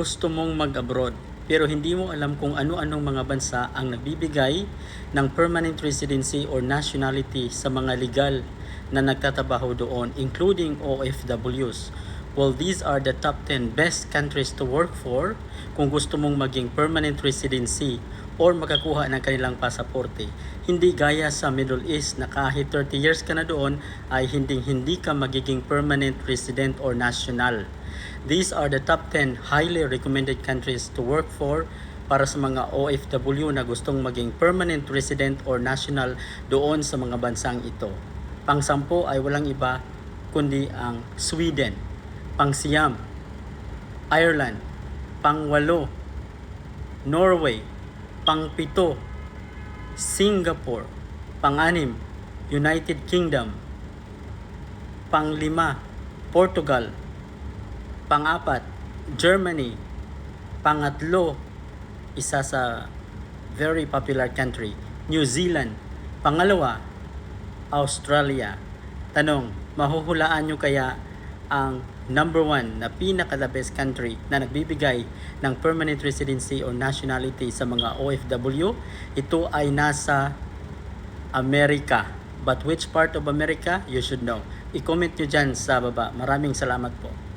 gusto mong mag-abroad pero hindi mo alam kung ano-anong mga bansa ang nagbibigay ng permanent residency or nationality sa mga legal na nagtatrabaho doon including OFWs. Well, these are the top 10 best countries to work for kung gusto mong maging permanent residency or makakuha ng kanilang pasaporte. Hindi gaya sa Middle East na kahit 30 years ka na doon ay hindi hindi ka magiging permanent resident or national. These are the top 10 highly recommended countries to work for para sa mga OFW na gustong maging permanent resident or national doon sa mga bansang ito. Pang-sampo ay walang iba kundi ang Sweden, pang-siyam, Ireland, pang-walo, Norway, pang-pito, Singapore, pang-anim, United Kingdom, pang-lima, Portugal, pang-apat, Germany, pangatlo, isa sa very popular country, New Zealand, pangalawa, Australia. Tanong, mahuhulaan nyo kaya ang number one na pinaka the best country na nagbibigay ng permanent residency or nationality sa mga OFW? Ito ay nasa Amerika. But which part of America? You should know. I-comment nyo dyan sa baba. Maraming salamat po.